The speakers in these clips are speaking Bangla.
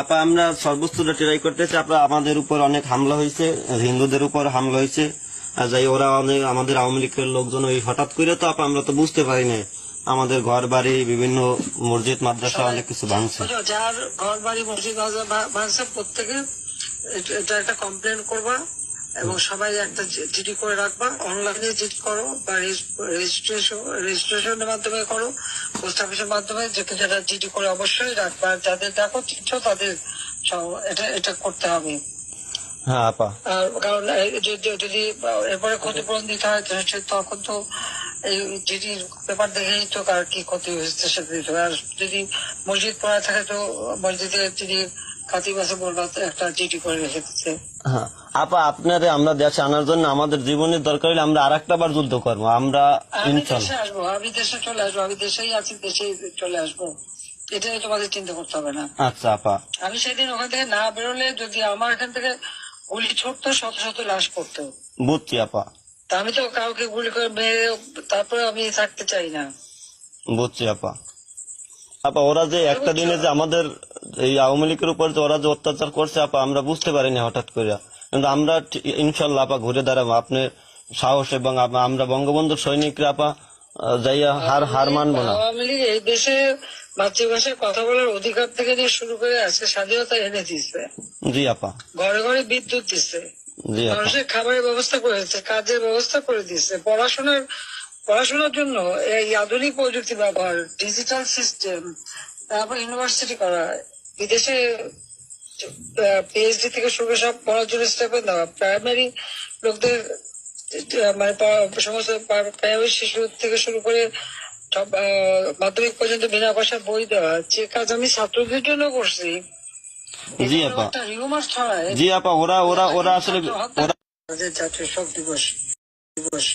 আপা, আমরা সর্বোচ্চটা ট্রাই করতেছি। আপা, আমাদের উপর অনেক হামলা হয়েছে, হিন্দুদের উপর হামলা হয়েছে। যাই, ওরা অনেক আমাদের আওয়ামী লীগের লোকজন ওই হঠাৎ করে তো আপা, আমরা তো বুঝতে পারি না আমাদের ঘর বাড়ি বিভিন্ন মসজিদ, মাদ্রাসা অনেক কিছু ভাঙছে। যার ঘর বাড়ি মসজিদ ভাঙছে, প্রত্যেকে এটা একটা কমপ্লেন করবা। এবং সবাই একটা জিডি করে রাখবা অনলাইনে জিডি করো বা রেজিস্ট্রেশন রেজিস্ট্রেশনের মাধ্যমে করো পোস্ট অফিসের মাধ্যমে যেটা জিডি করে অবশ্যই রাখবা। যাদের দেখো চিঠো তাদের এটা এটা করতে হবে। হ্যাঁ আপা। কারণ যদি এরপরে ক্ষতিপূরণ দিতে হয় তখন তো এই জিডি পেপার দেখেই তো কার কি ক্ষতি হয়েছে সেটা দিতে হবে। আর যদি মসজিদ পড়া থাকে তো মসজিদে যদি কাতি একটা করে হ্যাঁ। আপা আপনারে আমরা দেশে আনার জন্য আমাদের জীবনের দরকার হলে আমরা আর একটা বার যুদ্ধ করব। আমরা আমি দেশে আসব আমি দেশে চলে আসব আমি দেশেই আছি দেশেই চলে আসব। এটা তোমাদের চিন্তা করতে হবে না। আচ্ছা আপা। আমি সেদিন ওখান থেকে না বেরোলে যদি আমার এখান থেকে গুলি ছুটতো শত শত লাশ পড়তো। বুঝছি আপা। তা আমি তো কাউকে গুলি করে মেরে তারপরে আমি থাকতে চাই না। বুঝছি আপা। আপা ওরা যে একটা দিনে যে আমাদের এই আওয়ামী লীগের উপর যে ওরা যে অত্যাচার করছে আপা আমরা বুঝতে পারিনি হঠাৎ করে কিন্তু আমরা ইনশাল্লাহ আপা ঘুরে দাঁড়াবো। আপনি সাহস এবং আমরা বঙ্গবন্ধুর সৈনিকরা আপা যাইয়া হার হার মানবো না। আওয়ামী লীগ এই দেশে মাতৃভাষায় কথা বলার অধিকার থেকে নিয়ে শুরু করে আজকে স্বাধীনতা এনে দিচ্ছে জি আপা। ঘরে ঘরে বিদ্যুৎ দিচ্ছে মানুষের খাবারের ব্যবস্থা করেছে কাজের ব্যবস্থা করে দিচ্ছে পড়াশোনার পড়াশোনার জন্য এই আধুনিক প্রযুক্তি ব্যবহার ডিজিটাল সিস্টেম তারপর ইউনিভার্সিটি করা বিদেশে পিএইচডি থেকে শুরু করে সব পড়ার জন্য স্টেপেন দেওয়া। প্রাইমারি লোকদের মানে সমস্ত প্রাইমারি শিশু থেকে শুরু করে মাধ্যমিক পর্যন্ত বিনা পয়সা বই দেওয়া। যে কাজ আমি ছাত্রদের জন্য করছি জি আপা। জি আপা ওরা ওরা ওরা আসলে ওরা আমাদের জাতীয় শোক দিবস দিবস।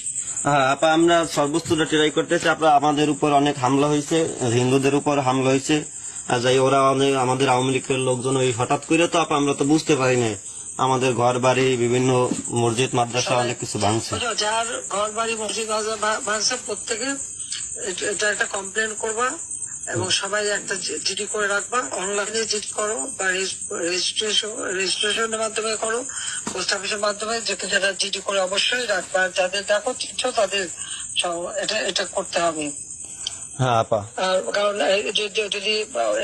আপা আমরা সর্বোচ্চটা ট্রাই করতেছি। আপনার আমাদের উপর অনেক হামলা হয়েছে হিন্দুদের উপর হামলা হয়েছে। আর যাই ওরা অনেক আমাদের আওয়ামী লীগের লোকজন ওই হঠাৎ করে তো আপা আমরা তো বুঝতে পারি না আমাদের ঘর বাড়ি বিভিন্ন মসজিদ মাদ্রাসা অনেক কিছু ভাঙছে। যার ঘর বাড়ি মসজিদ ভাঙছে প্রত্যেকে এটা একটা কমপ্লেন করবা। এবং সবাই একটা জিডি করে রাখবা। অনলাইনে জিডি করো বা রেজিস্ট্রেশন রেজিস্ট্রেশনের মাধ্যমে করো পোস্ট অফিসের মাধ্যমে যেটা জিডি করে অবশ্যই রাখবা। যাদের দেখো চিঠো তাদের এটা এটা করতে হবে। হ্যাঁ আপা। কারণ যদি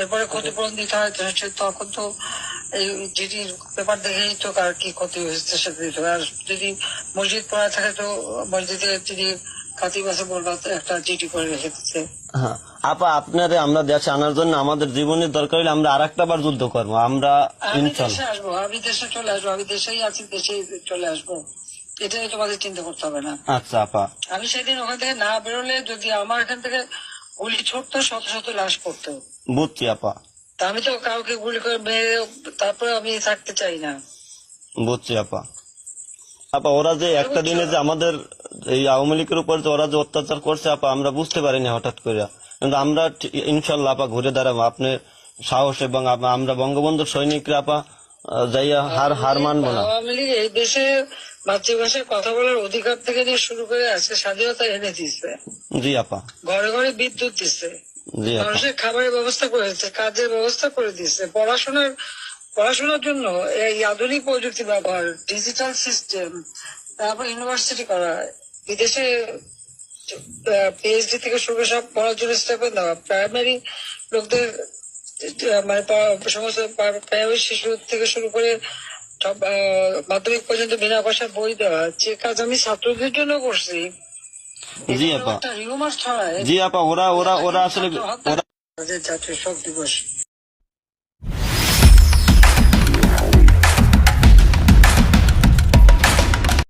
এরপরে ক্ষতিপূরণ দিতে হয় তখন তো এই জিডি পেপার দেখেই তো কার কি ক্ষতি হয়েছে সেটা দিতে হবে। আর যদি মসজিদ পড়া থাকে তো মসজিদে যদি কাতি বাসে বলবা একটা জিডি করে রেখে দিচ্ছে। হ্যাঁ। আপা আপনারে আমরা দেশে আনার জন্য আমাদের জীবনের দরকার হলে আমরা আর একটা বার যুদ্ধ করব। আমরা আমি দেশে আসব আমি দেশে চলে আসব আমি দেশেই আছি দেশেই চলে আসব। এটাই তোমাদের চিন্তা করতে হবে না। আচ্ছা আপা। আমি সেদিন ওখান থেকে না বেরোলে যদি আমার এখান থেকে গুলি ছুটতো শত শত লাশ পড়তো। বুঝছি আপা। তা আমি তো কাউকে গুলি করে মেরে তারপরে আমি থাকতে চাই না। বুঝছি আপা। আপা ওরা যে একটা দিনে যে আমাদের এই আওয়ামী লীগের উপর যে ওরা যে অত্যাচার করছে আপা আমরা বুঝতে পারিনি হঠাৎ করে কিন্তু আমরা ইনশাল্লাহ আপা ঘুরে দাঁড়াবো। আপনি সাহস এবং আমরা বঙ্গবন্ধুর সৈনিকরা আপা যাইয়া হার হার মানবো না। আওয়ামী লীগ এই দেশে মাতৃভাষায় কথা বলার অধিকার থেকে শুরু করে আজকে স্বাধীনতা এনে দিচ্ছে জি আপা। ঘরে ঘরে বিদ্যুৎ দিচ্ছে মানুষের খাবারের ব্যবস্থা করেছে কাজের ব্যবস্থা করে দিচ্ছে পড়াশোনার পড়াশোনার জন্য এই আধুনিক প্রযুক্তি ব্যবহার ডিজিটাল সিস্টেম তারপর ইউনিভার্সিটি করা বিদেশে পিএইচডি থেকে শুরু সব পড়ার জন্য স্টেপেন দেওয়া প্রাইমারি লোকদের মানে সমস্ত প্রাইমারি শিশু থেকে শুরু করে মাধ্যমিক পর্যন্ত বিনা পয়সা বই দেওয়া যে কাজ আমি ছাত্রদের জন্য করছি জি আপা জি আপা ওরা ওরা ওরা আসলে ওরা জাতীয় শোক দিবস